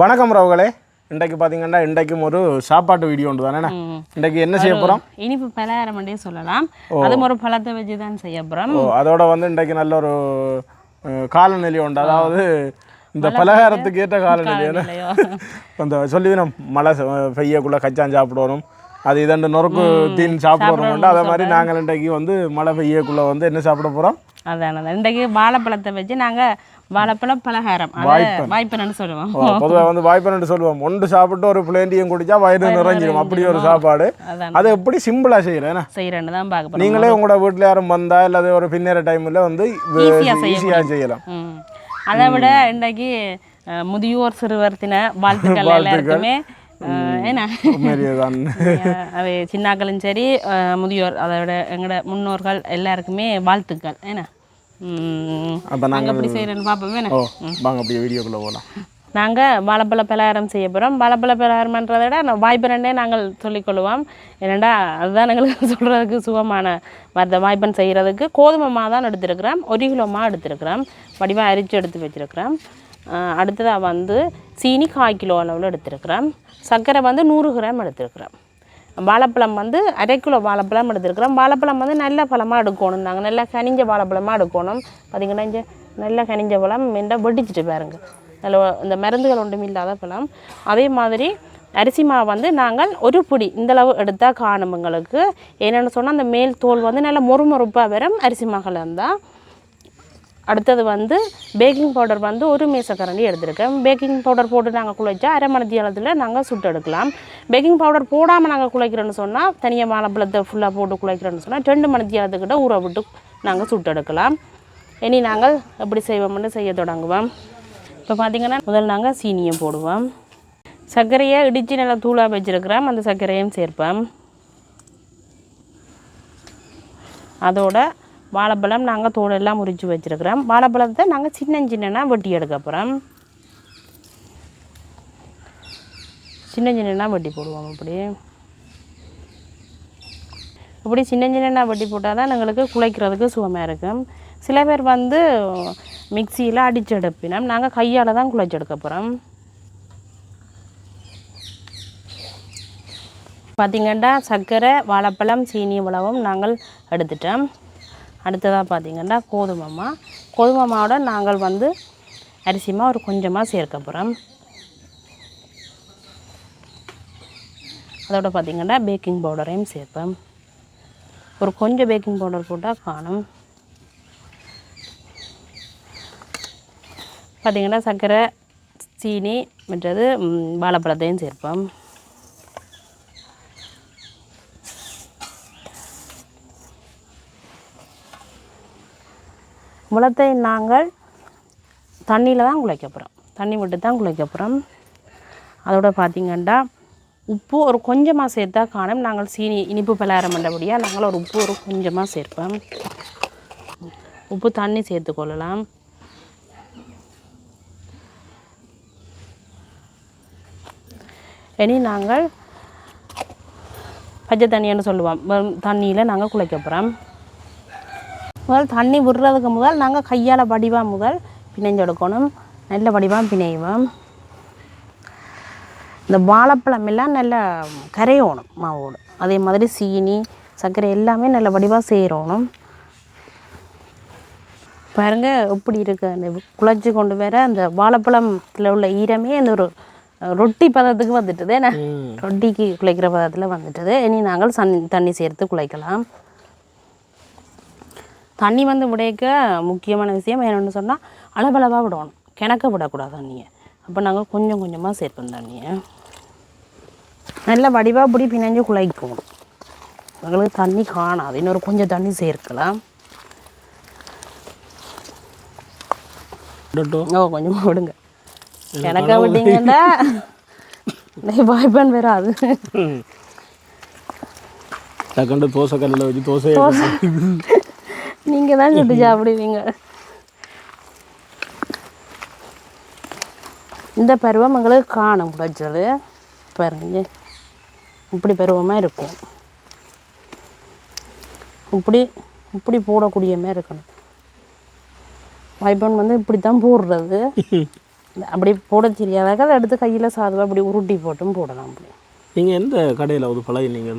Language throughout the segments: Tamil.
வணக்கம் ரவுகளே. இன்றைக்கு பார்த்தீங்கன்னா இன்றைக்கும் ஒரு சாப்பாட்டு வீடியோ ஒன்று தானே இன்றைக்கு என்ன செய்ய போகிறோம் இனிப்பு பலகாரம்ன்றே சொல்லலாம். அதுவும் ஒரு பழத்தை வச்சு தான் செய்ய போகிறோம் அதோட வந்து இன்றைக்கு நல்ல ஒரு காலநிலை உண்டு. அதாவது இந்த பலகாரத்துக்கு ஏற்ற காலநிலை. அந்த சொல்லிவினோம் மழை பெய்யக்குள்ள கச்சான் சாப்பிடணும். அது இதண்டு நொறுக்கு தீன் சாப்பிடணும் அதே மாதிரி நாங்கள் இன்றைக்கு வந்து மழை பெய்யக்குள்ள வந்து என்ன சாப்பிட போகிறோம் அதான். இன்றைக்கு வாழைப்பழத்தை வச்சு நாங்கள் வாழைப்பழம் பலகாரம். வாய்ப்பனன்னு சொல்லுவோம். பொதுவாக வந்து வாய்ப்பு சொல்லுவோம். ஒன்று சாப்பிட்டு ஒரு பிளேண்டியும் குடிச்சா வயிறு நிறைஞ்சிடும் அப்படி ஒரு சாப்பாடு. அதை எப்படி சிம்பிளாக செய்கிறேன் செய்கிறேன்னு தான் பார்க்க நீங்களே உங்களோட வீட்டில் யாரும் வந்தா அல்லது ஒரு பின்னேற டைமில் வந்து ஈஸியாக செய்யலாம். அதை விட இன்றைக்கு முதியோர் சிறுவர் தின வாழ்த்துக்கள். எல்லாருக்குமே. அவை சின்னாக்களும் சரி முதியோர் அதை விட எங்களோட முன்னோர்கள் எல்லாருக்குமே வாழ்த்துக்கள். என்ன ம். அப்போ நாங்கள் எப்படி செய்கிறேன்னு பார்ப்போம் ஓ வாங்க அப்படியே வீடியோக்குள்ளே போகலாம் நாங்கள் வாழைப்பழ பலகாரம் செய்ய போகிறோம் வாழைப்பழ பலகாரம்ன்றதை விட நான் வாய்ப்பரண்டே நாங்கள் சொல்லிக்கொள்வோம் ஏனண்டா அதுதான் எங்களுக்கு சொல்கிறதுக்கு சுகமான மற்ற வாய்ப்பன் செய்கிறதுக்கு கோதுமை மா தான் எடுத்துருக்கிறோம். ஒரு கிலோ மா எடுத்துருக்கிறோம். வடிவாக அரிச்சு எடுத்து வச்சுருக்கிறோம். அடுத்ததாக வந்து சீனி கால் கிலோ அளவில் எடுத்துருக்கிறோம் சர்க்கரை வந்து நூறு கிராம் எடுத்துருக்கிறோம் வாழைப்பழம் வந்து அரை கிலோ வாழைப்பழம் எடுத்துருக்கிறோம் வாழைப்பழம் வந்து நல்ல பழமாக எடுக்கணும் நாங்கள் நல்லா கனிஞ்ச வாழைப்பழமாக எடுக்கணும். பார்த்திங்கன்னா இங்கே நல்ல கனிஞ்ச பழம் மெண்டா வெடிச்சிட்டு பாருங்க. நல்ல இந்த மருந்துகள் ஒன்றும் இல்லாத பழம். அதே மாதிரி அரிசி மாவு வந்து நாங்கள் ஒரு பிடி இந்தளவு எடுத்தால் காணும் எங்களுக்கு. என்னென்னு சொன்னால் அந்த மேல் தோல் வந்து நல்லா மொறுமொறுப்பாக வரும். அரிசி மாவில் இருந்தால் அடுத்தது வந்து பேக்கிங் பவுடர் வந்து ஒரு மேசக்கரண்டி எடுத்திருக்கேன். பேக்கிங் பவுடர் போட்டு நாங்கள் குழைச்சா அரை மணி நேரத்தில் நாங்கள் சுட்டு எடுக்கலாம். பேக்கிங் பவுடர் போடாமல் நாங்கள் குழைக்கிறோன்னு சொன்னால் தனியாக மாலப்பழத்தை ஃபுல்லாக போட்டு குழைக்கிறோன்னு சொன்னால் ரெண்டு மணி நேரத்துக்கிட்ட ஊற விட்டு நாங்கள் சுட்டு எடுக்கலாம். இனி நாங்கள் எப்படி செய்வோம்னு செய்ய தொடங்குவோம். இப்போ பார்த்திங்கன்னா முதல் நாங்கள் சீனியை போடுவோம். சர்க்கரையை இடித்து நல்லா தூளாக வச்சுருக்கிறோம் அந்த சர்க்கரையும் சேர்ப்போம் அதோட வாழைப்பழம் நாங்கள் தோலெல்லாம் முறிச்சு வச்சுருக்கிறோம். வாழைப்பழத்தை நாங்கள் சின்ன சின்னனா வெட்டி எடுக்க போகிறோம் சின்ன சின்னனா வெட்டி போடுவோம் அப்படி இப்படி சின்ன சின்னனா வெட்டி போட்டால் தான் எங்களுக்கு குழைக்கிறதுக்கு சுகமாக இருக்கும். சில பேர் வந்து மிக்சியில் அடித்து எடுப்பினோம். நாங்கள் கையால் தான் குழைச்சி எடுக்க போகிறோம் பார்த்திங்கன்னா சர்க்கரை வாழைப்பழம் சீனி உழவும் நாங்கள் எடுத்துட்டோம். அடுத்ததாக பார்த்திங்கன்னா கோதுமை மா கோதுமை மாவோட நாங்கள் வந்து அரிசிமா ஒரு கொஞ்சமாக சேர்க்க போகிறோம் அதோட பார்த்திங்கன்னா பேக்கிங் பவுடரையும் சேர்ப்பேன் ஒரு கொஞ்சம் பேக்கிங் பவுடர் போட்டால் காணும். பார்த்திங்கன்னா சர்க்கரை சீனி மற்றது வாழைப்பழத்தையும் சேர்ப்போம். முளத்தை நாங்கள் தண்ணியில் தான் குழைக்க போகிறோம் தண்ணி விட்டு தான் குழைக்க போகிறோம் அதோட பார்த்திங்கன்னா உப்பு ஒரு கொஞ்சமாக சேர்த்தா காணும். நாங்கள் சீனி இனிப்பு பலகாரம் பண்ணபடியாக நாங்கள் ஒரு உப்பு ஒரு கொஞ்சமாக சேர்ப்போம். உப்பு தண்ணி சேர்த்துக்கொள்ளலாம் இனி நாங்கள் பச்சை தண்ணின்னு சொல்லுவோம். தண்ணியில் நாங்கள் குழைக்க போகிறோம் முதல் தண்ணி விடுறதுக்கு முதல் நாங்கள் கையால் வடிவாக முதல் பிணைஞ்சு எடுக்கணும் நல்ல வடிவாக பிணைவோம். இந்த வாழைப்பழம் எல்லாம் நல்லா கரையணும் மாவோடு. அதே மாதிரி சீனி சர்க்கரை எல்லாமே நல்ல வடிவாக சேரணும். பாருங்க எப்படி இருக்கு. அந்த குழச்சி கொண்டு வர அந்த வாழைப்பழத்தில் உள்ள ஈரமே அந்த ஒரு ரொட்டி பதத்துக்கு வந்துட்டுது. என்ன ரொட்டிக்கு குழைக்கிற பதத்தில் வந்துட்டுது. இனி நாங்கள் சன் தண்ணி சேர்த்து குழைக்கலாம். தண்ணி வந்து விடைக்க முக்கியமான விஷயம் என்னென்னு சொன்னால் அளவளவாக விடணும். கிணக்க விடக்கூடாது தண்ணியை அப்போ நாங்கள் கொஞ்சம் கொஞ்சமாக சேர்ப்போம் தண்ணியை நல்ல வடிவாக இப்படி பிணைஞ்சு குழைக்கணும். எங்களுக்கு தண்ணி காணாது. இன்னொரு கொஞ்சம் தண்ணி சேர்க்கலாம். ஓ கொஞ்சம் விடுங்க. கிணக்க விட்டீங்கன்னா வாய்ப்பான் வராது. டக்குண்டு தோசை கல்லில் வச்சு தோசை. நீங்கள் தான் சுட்டு சாப்பிடுவீங்க இந்த பருவம் எங்களுக்கு காணும் குழைச்சது பாருங்க. இப்படி பருவமாக இருக்கும். இப்படி இப்படி போடக்கூடிய மாதிரி இருக்கணும். வைப்பன் வந்து இப்படி தான் போடுறது. அப்படி போட தெரியாதாக அதை எடுத்து கையில் சாதுவாக அப்படி உருட்டி போட்டும் போடலாம் அப்படி. நீங்கள் எந்த கடையில் அது பழகினீங்க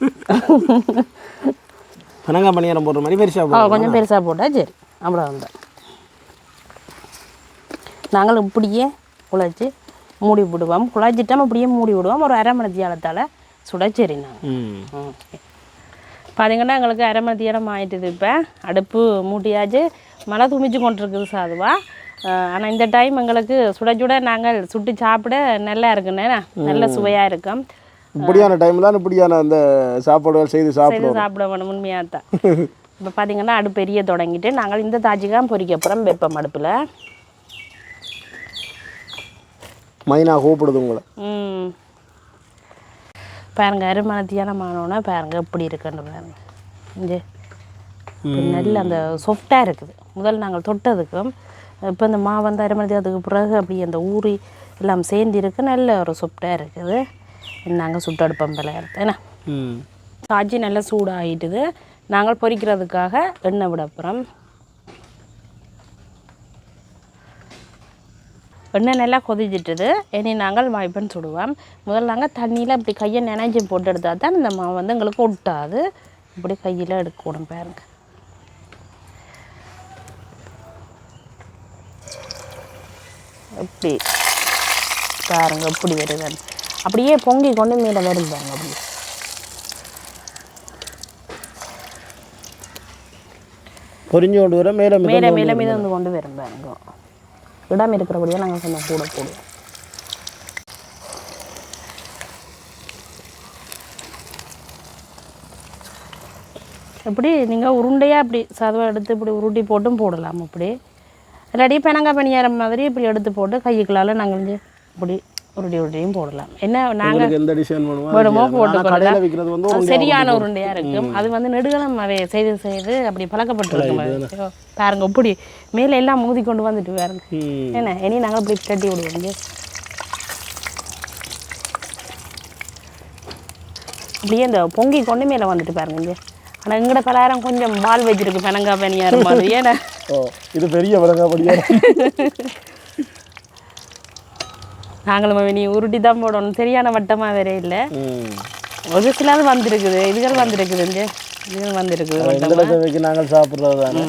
பனங்காய் பணியாரம் போடுற மாதிரி பெருசாக ஆ போடுறோம். கொஞ்சம் பெருசாக போட்டால் சரி. அவ்வளோ தான் நாங்கள் இப்படியே குழச்சி மூடி விடுவோம். குழச்சிட்டோம் அப்படியே மூடி விடுவோம். ஒரு அரை மணி தியாலத்தால் சுட சரி நாங்கள் பார்த்தீங்கன்னா எங்களுக்கு அரை மணி நேரம் ஆயிட்டுது இப்போ. அடுப்பு மூட்டியாச்சு. மழை துமிச்சு கொண்டிருக்குது சாதுவா ஆனால் இந்த டைம் எங்களுக்கு சுட சுட நாங்கள் சுட்டு சாப்பிட நல்லா இருக்குண்ணே நல்ல சுவையாக இருக்கும். இப்படியான டைமில் இப்படியான அந்த சாப்பாடுகள் செய்து சாப்பிடுவோம் சாப்பிட வேணும் உண்மையாக தான். இப்போ பார்த்தீங்கன்னா அடுப்பு எரிய தொடங்கிட்டு நாங்கள் இந்த தாஜிக்காய் பொரிக்க அப்புறம் வெப்பம் அடுப்பில். மைனா கூப்பிடுது உங்களை. ம். பாருங்க அருமணத்தியான மானோன்னா பாருங்க எப்படி இருக்குன்னு பாருங்க. இங்கே நல்ல அந்த சாஃப்டாக இருக்குது. முதல்ல நாங்கள் தொட்டதுக்கும் இப்போ இந்த மாவு வந்து அரைமணி அதுக்கு பிறகு அப்படி அந்த ஊறி எல்லாம் சேர்ந்து இருக்கு நல்ல ஒரு சாஃப்டாக இருக்குது. நாங்கள் சுட்டு அடுப்பம் போல ஏன்னா ம். சாச்சி நல்லா சூடாகிட்டுது நாங்கள் பொரிக்கிறதுக்காக எண்ணெய் விட அப்புறம் எண்ணெய் நல்லா கொதிச்சிட்டுது. இனி நாங்கள் வாய்ப்பன் சுடுவோம். முதல்ல நாங்கள் தண்ணியில் இப்படி கையை நினைஞ்சி போட்டு எடுத்தால் தான் இந்த மாவு வந்து எங்களுக்கு ஒட்டாது. இப்படி கையில் எடுக்கணும் பாருங்க. எப்படி பாருங்க எப்படி வருதுன்னு. அப்படியே பொங்கி கொண்டு மேலே வரும் பாருங்க அப்படி. பொரிஞ்சு கொண்டு வர மேலே மேலே மேலே மீது வந்து கொண்டு வரும் பாருங்க இடம் இருக்கிறபடியாக நாங்கள் கொஞ்சம் கூட போடுவோம் எப்படி நீங்கள் உருண்டையாக இப்படி சாதம் எடுத்து இப்படி உருட்டி போட்டும் போடலாம் இப்படி இல்லாட்டி பெனங்காய் பணியாரம் மாதிரி இப்படி எடுத்து போட்டு கைக்குள்ளால் நாங்கள் இப்படி உருட்டி உருட்டியும் போடலாம். என்ன நாங்கள் எந்த டிசைன் வேணுமோ போட்டு அது சரியான உருண்டையாக இருக்கும். அது வந்து நெடுகலம் அதை செய்து செய்து அப்படி பழக்கப்பட்டிருக்கும் பாருங்க. இப்படி மேலே எல்லாம் மூதி கொண்டு வந்துட்டு பாருங்க. என்ன இனி நாங்கள் இப்படி தட்டி விடுவோங்க அப்படியே இந்த பொங்கி கொண்டு மேலே வந்துட்டு பாருங்க இங்கே. ஆனால் எங்கட பலகாரம் கொஞ்சம் பால் வச்சிருக்கு பெனங்காய் பனியார் மாதிரி ஏன்னா. இது பெரிய பழங்கா படியா நாங்களும் நீ உருட்டி தான் போடணும். சரியான வட்டமாக வேற இல்லை. ஒரு சிலது வந்திருக்குது. இதுகள் வந்திருக்குது இங்கே. இதுகள் வந்திருக்குது நாங்கள் சாப்பிட்றது தானே?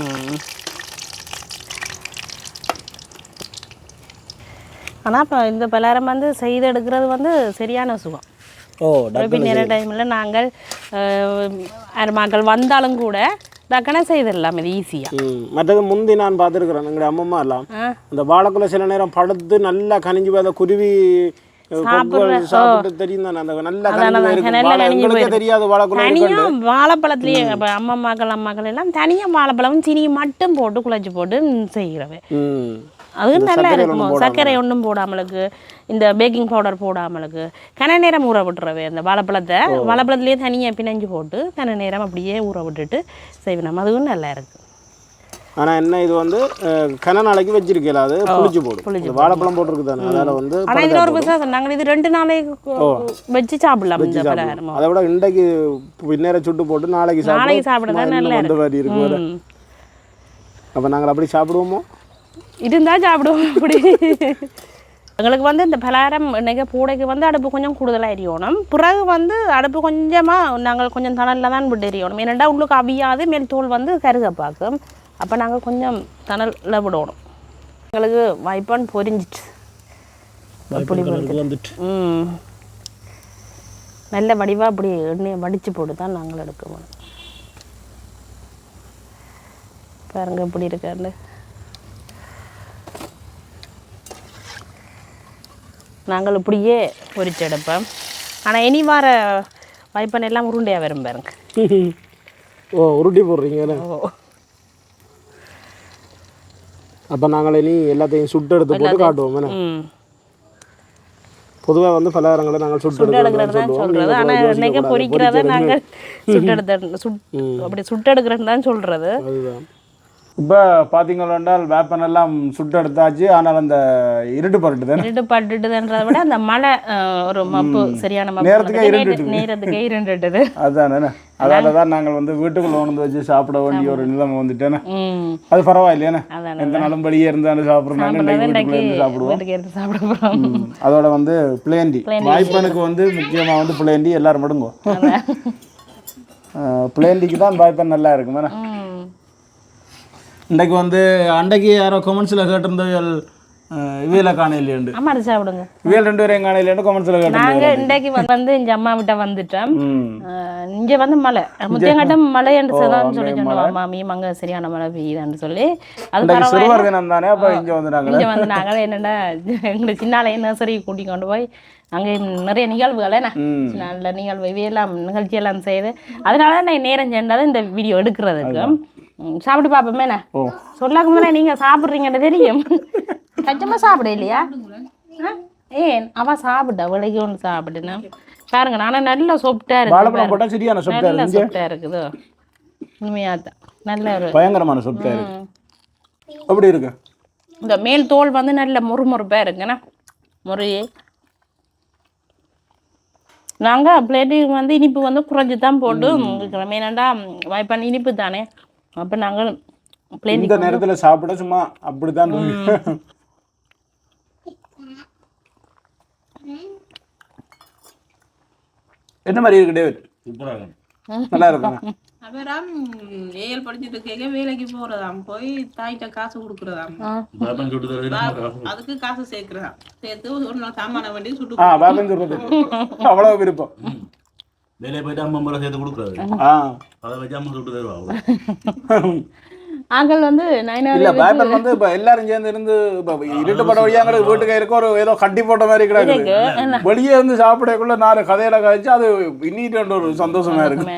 ஆனால் இப்போ இந்த பலகாரம் வந்து செய்து எடுக்கிறது வந்து சரியான சுகம். ஓ நிறைய டைமில் நாங்கள் மக்கள் வந்தாலும் கூட டக்குனே செய்திடலாம் இது ஈஸியாக மற்றது முந்தி நான் பார்த்துருக்குறேன் எங்களுடைய அம்மம்மா எல்லாம் அந்த வாழைக்குள்ள சில நேரம் படுத்து நல்லா கனிஞ்சு போய் குருவி வாழைப்பழத்துலேயே அம்மா மகள் அம்மாக்கள் எல்லாம் தனியாக வாழைப்பழம் சீனியை மட்டும் போட்டு குழச்சி போட்டு செய்கிறவே ம். அது நல்லா இருக்கும்? சர்க்கரை ஒன்றும் போடாமலுக்கு இந்த பேக்கிங் பவுடர் போடாமலுக்கு கன நேரம் ஊற விட்டுறவே அந்த வாழைப்பழத்தை வாழைப்பழத்துலேயே தனியாக பிணைஞ்சு போட்டு கன நேரம் அப்படியே ஊற விட்டுட்டு செய்வேன் அதுவும் நல்லா இருக்கு. ஆனா என்ன இது வந்து கன நாளைக்கு வச்சிருக்கல அது புளிச்சு போடும். இந்த வாழைப்பழம் போட்டிருக்கு தானே அதனால வந்து ஆனால் இதில் ஒரு விசேஷம். நாங்கள் இது ரெண்டு நாளைக்கு வச்சு சாப்பிடலாம். இந்த பலகாரம். அதை விட இன்றைக்கு பின்னேற சுட்டு போட்டு நாளைக்கு நாளைக்கு சாப்பிட சாப்பிட தான் நல்லா இருக்கு. அப்ப நாங்கள் அப்படி சாப்பிடுவோமோ? இருந்தா சாப்பிடுவோம் இப்படி எங்களுக்கு வந்து இந்த பலகாரம் இன்னைக்கு பூடைக்கு வந்து அடுப்பு கொஞ்சம் கூடுதலாக எரியணும். பிறகு வந்து அடுப்பு கொஞ்சமாக நாங்கள் கொஞ்சம் தணலில் தான் விட்டு எரியணும். ஏன்னாண்டா உள்ளுக்கு அவியாது மேல் தோல் வந்து கருக பார்க்கும் அப்போ நாங்கள் கொஞ்சம் தணலில் விடணும். எங்களுக்கு வாய்ப்பான் பொரிஞ்சிட்டு அப்படி ம். நல்ல வடிவாக அப்படி எண்ணெயை வடித்து போட்டு தான் நாங்கள் எடுக்கணும் பாருங்க எப்படி இருக்காரு நாங்கள் இப்படியே பொரிச்சு எடுப்போம் ஆனால் இனி வார வாய்ப்பன் எல்லாம் உருண்டையாக வரும் பாருங்க. ஓ உருட்டி போடுறீங்க ஓ. அப்ப நாங்கள் இனி எல்லாத்தையும் சுட்டு எடுத்து போட்டு காட்டுவோம் என்ன ம். பொதுவா வந்து பலகாரங்களை நாங்கள் சுட்டு சுட்டு எடுக்கிறோம் எடுக்கிறது தான் சொல்லுவோம் சொல்கிறது ஆனால். பொரிக்கிறத பொரிச்சு நாங்கள் சுட்டு எடுத்த சுட் அப்படி சுட்டு எடுக்கிறேன்னு தான் சொல்கிறது அதுதான். இப்போ பார்த்தீங்கன்னால் வேப்பன் எல்லாம் சுட்டு எடுத்தாச்சு ஆனால் அந்த இருட்டு பரட்டு தானே இருட்டு பட்டுட்டுதுன்றதை விட அந்த மழை ஒரு மப்பு சரியான மப்பு. நேரத்துக்கே. இருண்டுட்டுது. நேரத்துக்கே இருண்டுட்டுது அதுதானே அதால தான் நாங்கள் வந்து வீட்டுக்குள்ள உணர்ந்து வச்சு சாப்பிட வேண்டிய ஒரு நிலைமை வந்துட்டேனே. அது பரவாயில்லையானே எந்த நாளும் வெளியே இருந்தாலும் சாப்பிட்றாங்க சாப்பிடுவோம். சாப்பிட போகிறோம். அதோட வந்து பிளேண்டி வாய்ப்பனுக்கு வந்து முக்கியமாக வந்து பிளேண்டி எல்லாரும் மடுங்கோ பிளேண்டிக்கு தான் வாய்ப்பன் நல்லா இருக்கும் தானே ம். இன்றைக்கு வந்து அன்றைக்கு யாரோ கொமெண்ட்ஸில் கேட்டிருந்தவர்கள் இவையில காணையிலேண்டு அம்மாடி சாப்பிடுங்க. இவையில் ரெண்டு பேரையும் காணையிலேண்டு கொமெண்ட்ஸில் நாங்க இன்றைக்கு வந்து- இங்க அம்மா விட்ட வந்துட்டோம். இங்க வந்து மழை முத்தியங்காட்டம் மழை என்று சொல்லி சொன்னோம். மாமியும் அங்க சரியான மழை பெய்யுதுன்னு சொல்லி. அது சிறுவர் தினம் தானே அப்போ இங்கே வந்து நாங்கள். இங்க வந்து நாங்களே என்னடா எங்களை சின்னாலே நர்சரி கூட்டி கொண்டு போய் அங்கே நிறைய நிகழ்வுகள் என்ன நல்ல நிகழ்வு இவையெல்லாம் நிகழ்ச்சியெல்லாம் செய்து அதனால தான் நான் நேரம் சென்றது இந்த வீடியோ எடுக்கிறதுக்கு. சாப்பிட்டு பார்ப்போமே என்ன? சொல்லாக்கு முன்னாடி நீங்க சாப்பிட்றீங்கன்னு தெரியும். கச்சமா சாப்பிட இல்லையா? ஏன்? அவ சாப்பிட்டா விலைக்கு ஒன்று சாப்பிட்டுனா பாருங்க நானும் நல்லா சொப்டா இருக்கு நல்ல சொப்டா இருக்குது? உண்மையா தான் நல்ல ஒரு பயங்கரமான சொப்டாக இருக்கு ம். எப்படி இருக்கு. இந்த மேல் தோல் வந்து நல்ல முறுமுறுப்பா இருக்குண்ணா முறையே நாங்கள் பிளேட்டுக்கு வந்து இனிப்பு வந்து குறைஞ்சி தான் போட்டு இருக்கிறோம் ஏன்னாண்டா வாய்ப்பான இனிப்பு தானே. அப்போ நாங்கள் பிளேட் இந்த நேரத்தில் சாப்பிட சும்மா அப்படித்தான் இருக்கு. என்ன மாதிரி இருக்கு டேவிட்? நல்லா இருக்குங்க அப்புறம் ஏஎல் படிச்சுட்டு கேட்க வேலைக்கு போறதாம். போய் தாய்கிட்ட காசு கொடுக்குறதாம். அதுக்கு காசு சேர்க்கிறதாம். சேர்த்து ஒரு நாள் சாமான வண்டி ஆ சுட்டு அவ்வளவு விருப்பம். வேலையை போயிட்டு அம்மா முறை சேர்த்து கொடுக்குறாரு ஆ அதை வச்சு அம்மா சுட்டு தருவா அவ்வளோ ஆங்கள் வந்து நைனா இல்ல வேப்பன் வந்து இப்ப எல்லாரும் சேர்ந்து இருந்து இப்ப இருட்டு பட வழியாங்கிறது வீட்டுக்கு இருக்க ஒரு ஏதோ கட்டி போட்ட மாதிரி கிடக்குது வெளியே இருந்து சாப்பிடக்குள்ள நாலு கதையில கழிச்சு அது இன்னிட்டு ஒரு சந்தோஷமா இருக்கு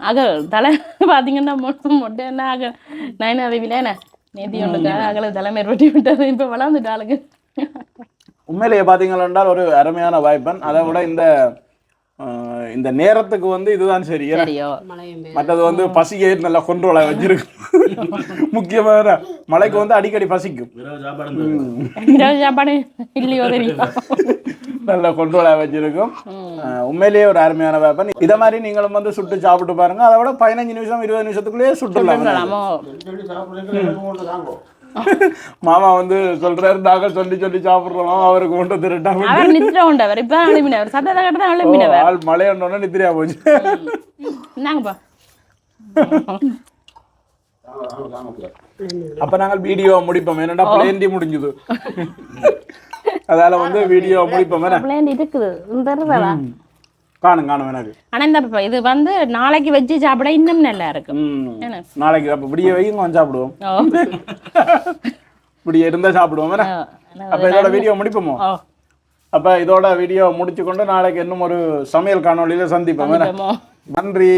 ஆக தலை பார்த்தீங்கன்னா மொட்டை மொட்டைன்னா ஆக நைனா தேவில என்ன நேத்தி ஒன்றுக்கா அகல தலைமை ரொட்டி விட்டது இப்போ வளர்ந்துட்டு ஆளுக்கு உண்மையிலேயே பார்த்தீங்கள் என்றால் ஒரு அருமையான வாய்ப்பன். அதை விட இந்த இந்த நேரத்துக்கு வந்து இதுதான் சரி. மற்றது வந்து பசியை நல்லா கொண்டோல வச்சிருக்கும். முக்கியமான மழைக்கு வந்து அடிக்கடி பசிக்கும். நல்லா கொண்டோல வச்சிருக்கும். உண்மையிலேயே ஒரு அருமையான வேப்பன் இதை மாதிரி நீங்களும் வந்து சுட்டு சாப்பிட்டு பாருங்க. அதை விட பதினஞ்சு நிமிஷம் இருபது நிமிஷத்துக்குள்ளேயே சொல்லலாமோ மாமா வந்து சொல்றாரு நாங்கள் சொல்லி சொல்லி சாப்பிடுறோம். அவருக்கு கொண்டு திருட்டாங்க அவர் நித்திர உண்டவர். இப்போ அழுமினவர் சத்தத்தை கட்ட தான் அழுமினவர் ஆள் மழையண்டோன்னு நித்திரியா போச்சு. இந்தாங்கப்பா அப்ப நாங்கள் வீடியோ முடிப்போம். என்னடா பிளேண்டி முடிஞ்சது? அதால வந்து வீடியோ முடிப்போம். பிளேண்ட் இருக்குது காணும் காணும் எனக்கு. ஆனா இந்த இது வந்து நாளைக்கு வச்சு சாப்பிட இன்னும் நல்லா இருக்கும்? நாளைக்கு அப்ப விடிய வைங்க சாப்பிடுவோம். விடிய இருந்தா சாப்பிடுவோம். அப்ப இதோட வீடியோ முடிப்போமோ? அப்ப இதோட வீடியோ முடிச்சு கொண்டு நாளைக்கு இன்னும் ஒரு சமையல் என்ன? சந்திப்போமோ. நன்றி.